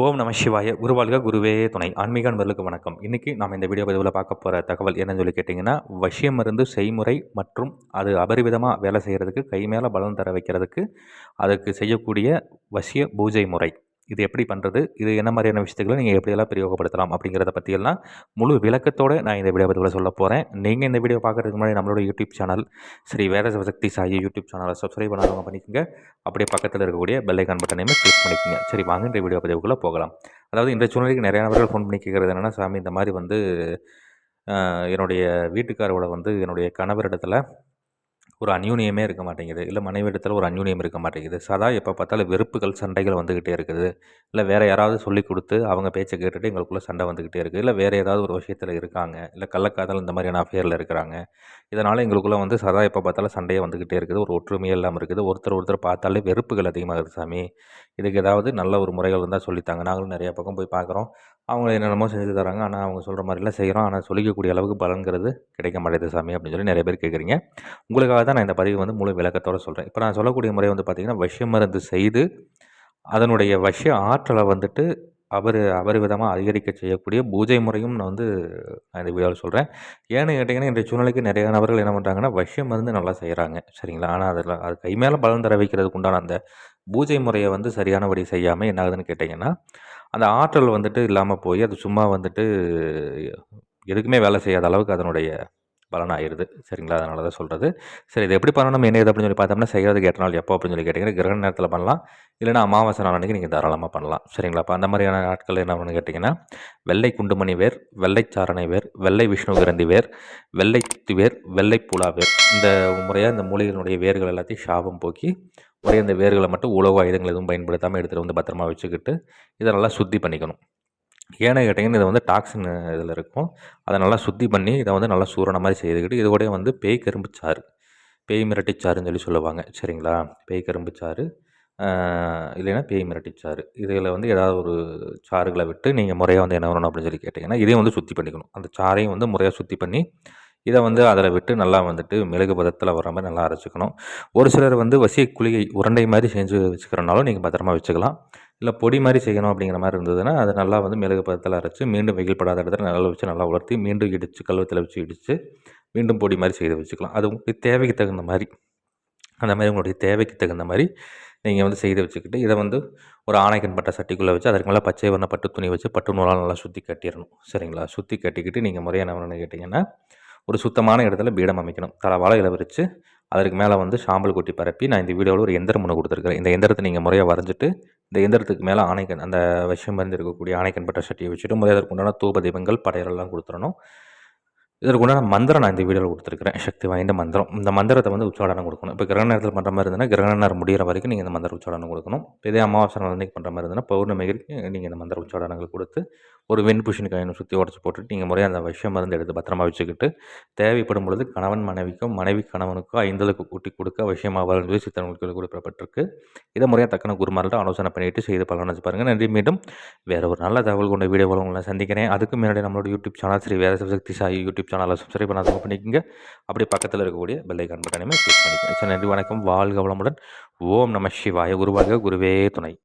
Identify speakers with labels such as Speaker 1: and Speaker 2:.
Speaker 1: ஓம் நம சிவாய. குருவாழ்க குருவே துணை. ஆன்மீக நண்பர்களுக்கு வணக்கம். இன்றைக்கி நாம் இந்த வீடியோ பதிவில் பார்க்க போகிற தகவல் என்னன்னு சொல்லி கேட்டிங்கன்னா வசியம் மருந்து செய்முறை மற்றும் அது அபரிவிதமாக வேலை செய்கிறதுக்கு கை மேலே பலன் தர வைக்கிறதுக்கு அதுக்கு செய்யக்கூடிய வசிய பூஜை முறை. இது எப்படி பண்ணுறது இது என்ன மாதிரியான விஷயத்துக்களை நீங்கள் எப்படியெல்லாம் பிரயோகப்படுத்தலாம்? அப்படிங்கிறத பற்றியெல்லாம் முழு விளக்கத்தோடு நான் இந்த வீடியோ பதிவில் சொல்ல போகிறேன் நீங்கள் இந்த வீடியோ பார்க்குறதுக்கு முன்னாடி நம்மளோட YouTube channel Sri Veda Shakti Sai YouTube சேனலை சப்ஸ்கிரைப் பண்ணாதவங்க பண்ணிக்கோங்க. அப்படியே பக்கத்தில் இருக்கக்கூடிய பெல்லைக்கான் பட்டனையுமே கிளிக் பண்ணிக்கோங்க. சரி வாங்க இந்த வீடியோ பதிவுக்குள்ளே போகலாம். அதாவது இந்த சூழ்நிலைக்கு நிறைய நபர்கள் ஃபோன் பண்ணி கேட்குறது என்னென்னா சாமி இந்த மாதிரி வந்து என்னுடைய வீட்டுக்காரோட வந்து என்னுடைய கணவரிடத்தில் ஒரு அந்யூனியமே இருக்க மாட்டேங்குது. இல்லை மனைவிடத்தில் ஒரு அந்யூனியம் இருக்க மாட்டேங்குது. சதா எப்போ பார்த்தாலும் வெறுப்புகள் சண்டைகள் வந்துக்கிட்டே இருக்குது. இல்லை வேறு யாராவது சொல்லி கொடுத்து அவங்க பேச்சை கேட்டுட்டு எங்களுக்குள்ளே சண்டை வந்துக்கிட்டே இருக்குது இல்லை வேறு ஏதாவது ஒரு விஷயத்தில் இருக்காங்க. இல்லை கள்ளக்காதல் இந்த மாதிரியான அஃபேரில் இருக்கிறாங்க. இதனால் எங்களுக்குள்ளே வந்து சதா எப்போ பார்த்தாலும் சண்டையே வந்துக்கிட்டே இருக்குது. ஒரு ஒற்றுமையே இல்லாமல் இருக்குது. ஒருத்தர் ஒருத்தர் பார்த்தாலே வெறுப்புகள் அதிகமாகுது சாமி. இதுக்கு ஏதாவது நல்ல ஒரு முறைகள் இருந்தால் சொல்லித்தாங்க. நாங்களும் நிறையா பக்கம் போய் பார்க்குறோம். அவங்க என்னென்னமோ செஞ்சு தராங்க ஆனால் அவங்க சொல்கிற மாதிரிலாம் செய்கிறோம் ஆனால் சொல்லிக்கக்கூடிய அளவுக்கு பலன்கிறது கிடைக்க மாட்டேது சாமி அப்படின்னு சொல்லி நிறைய பேர் கேட்குறீங்க. உங்களுக்காக தான் நான் இந்த பதிவு வந்து முழு விளக்கத்தோடு சொல்கிறேன் இப்போ நான் சொல்லக்கூடிய முறை வந்து பார்த்திங்கன்னா விஷ மருந்து செய்து அதனுடைய விஷ ஆற்றலை வந்துட்டு அவர் அவர் விதமாக அதிகரிக்க செய்யக்கூடிய பூஜை முறையும் நான் வந்து நான் இந்த வீடியோவில் சொல்கிறேன் ஏன்னு கேட்டிங்கன்னா இன்றைய சூழ்நிலைக்கு நிறைய நபர்கள் என்ன பண்ணுறாங்கன்னா விஷயம் மருந்து நல்லா செய்கிறாங்க சரிங்களா? ஆனால் அதில் அது கை மேலே பலன் தர வைக்கிறதுக்கு உண்டான அந்த பூஜை முறையை வந்து சரியானபடி செய்யாமல் என்ன ஆகுதுன்னு கேட்டிங்கன்னா அந்த ஆற்றல் வந்துட்டு இல்லாமல் போய் அது சும்மா வந்துட்டு எதுக்குமே வேலை செய்யாத அளவுக்கு அதனுடைய பலன் ஆயிடுது சரிங்களா? அதனால தான் சொல்கிறது சரி இது எப்படி பண்ணணும்? என்ன இது அப்படின்னு சொல்லி பார்த்தோம்னா செய்கிறதுக்கு எட்டு நாள் எப்போ அப்படின்னு சொல்லி கேட்டிங்கன்னா கிரகண நேரத்தில் பண்ணலாம். இல்லைனா அமாவாசை நாள் அன்றைக்கி நீங்கள் தாராளமாக பண்ணலாம். சரிங்களா? அப்போ அந்த மாதிரியான நாட்கள் என்ன பண்ணு கேட்டிங்கன்னா வெள்ளை குண்டுமணி வேர் வெள்ளை சாரணை வேர் வெள்ளை விஷ்ணு கிரந்தி வேர் வெள்ளை வேர் வெள்ளை புலா வேர். இந்த முறையாக இந்த மூலிகையினுடைய வேர்கள் எல்லாத்தையும் சாபம் போக்கி ஒரே இந்த வேர்களை மட்டும் உலக ஆயுதங்கள் எதுவும் பயன்படுத்தாமல் எடுத்துகிட்டு வந்து பத்திரமா வச்சுக்கிட்டு இதை நல்லா சுத்தி பண்ணிக்கணும். ஏன்னு கேட்டிங்கன்னா இதை வந்து டாக்ஸின் இதில் இருக்கும். அதை நல்லா சுத்தி பண்ணி இதை வந்து நல்லா சூரண மாதிரி செய்துக்கிட்டு இது கூட வந்து பேய் கரும்பு சாறு பேய் மிரட்டிச்சாருன்னு சொல்லி சொல்லுவாங்க. சரிங்களா? பேய் கரும்பு சாறு இல்லைன்னா பேய் மிரட்டிச்சாறு இதில் வந்து ஏதாவது ஒரு சாறுகளை விட்டு நீங்கள் முறையாக வந்து என்ன வரணும் அப்படின்னு சொல்லி கேட்டிங்கன்னா இதையும் வந்து சுத்தி பண்ணிக்கணும். அந்த சாறையும் வந்து முறையாக சுத்தி பண்ணி இதை வந்து அதில் விட்டு நல்லா வந்துட்டு மிளகு பதத்தில் வர மாதிரி நல்லா அரைச்சிக்கணும். ஒரு சிலர் வந்து வசிய குழியை உருண்டை மாதிரி செஞ்சு வச்சுக்கிறனாலும் நீங்கள் பத்திரமா வச்சுக்கலாம். இல்லை பொடி மாதிரி செய்யணும் அப்படிங்கிற மாதிரி இருந்ததுன்னா அதை நல்லா வந்து மிளகு பதத்தில் அரைச்சி மீண்டும் வெயில் படாத இடத்துல நல்லா வச்சு நல்லா உலர்த்தி மீண்டும் இடித்து கல்வத்தில் வச்சு இடித்து மீண்டும் பொடி மாதிரி செய்து வச்சுக்கலாம். அது உங்களுக்கு தேவைக்கு தகுந்த மாதிரி அந்த மாதிரி உங்களுடைய தேவைக்கு தகுந்த மாதிரி நீங்கள் வந்து செய்து வச்சுக்கிட்டு இதை வந்து ஒரு ஆணைக்கன் பட்ட சட்டிக்குள்ளே வச்சு அதற்கு மேலே பச்சை வண்ண பட்டு துணி வச்சு பட்டு நூலால் நல்லா சுற்றி கட்டிடணும். சரிங்களா? சுற்றி கட்டிக்கிட்டு நீங்கள் முறையாக என்ன கேட்டிங்கன்னா ஒரு சுத்தமான இடத்துல பீடம் அமைக்கணும். தலை வாழை இலை விரித்து அதற்கு மேலே வந்து சாம்பல் கொட்டி பரப்பி நான் இந்த வீடியோவில் ஒரு எந்திரம் ஒன்று கொடுத்துருக்கேன் இந்த எந்திரத்தை நீங்கள் முறையாக வரைஞ்சிட்டு இந்த எந்திரத்துக்கு மேலே ஆணைக்கன் அந்த விஷயம் மருந்து இருக்கக்கூடிய ஆணைக்கன் பட்ட சட்டியை வச்சுட்டு முறையாக அதற்கு உண்டான தூப தீபங்கள் படையலெல்லாம் கொடுத்துடணும். இதற்கு உண்டான மந்திரம் நான் இந்த வீடியோவில் கொடுத்துருக்கிறேன். சக்தி வாய்ந்த மந்திரம். இந்த மந்திரத்தை வந்து உச்சாடனம் கொடுக்கணும். இப்போ கிரகண நேரத்தில் பண்ணுற மாதிரி இருந்தால் கிரகண நேரம் முடிகிற வரைக்கும் நீங்கள் இந்த மந்திர உச்சாடனம் கொடுக்கணும். இதே அமாவாசை அன்னைக்கு பண்ணுற மாதிரி இருந்தால் பௌர்ணமிக்கு நீங்கள் இந்த மந்திர உச்சாடனங்கள் கொடுத்து ஒரு வெண் புஷின் சுற்றி உடச்சி போட்டுட்டு நீங்கள் முறையாக அந்த விஷயம் மருந்து எடுத்து பத்திரமா வச்சுக்கிட்டு தேவைப்படும் பொழுது கணவன் மனைவிக்கும் மனைவி கணவனுக்கும் ஐந்தலுக்கு கூட்டி கொடுக்க விஷயமாக வளர்ந்து சித்தனங்களுக்கு கொடுக்கப்பட்டிருக்கு இதை முறையாக தக்கன குருமார்கிட்ட ஆலோசனை பண்ணிவிட்டு செய்து பலன் வச்சு பாருங்கள் நன்றி. மீண்டும் வேறு ஒரு நல்ல தகவல் கொண்ட வீடியோ உங்களை சந்திக்கிறேன். அதுக்கு முன்னாடி நம்மளோட YouTube channel Sri Veda Shakti Sai YouTube சேனலை சப்ஸ்கிரைப் பண்ணாத பண்ணிக்கோங்க. அப்படி பக்கத்தில் இருக்கக்கூடிய பெல்லைக்கான் பட்டனையுமே கிளிக் பண்ணிக்கோங்க. நன்றி வணக்கம். வாழ்க வளமுடன். ஓம் நம சிவாய. குருவாக குருவே துணை.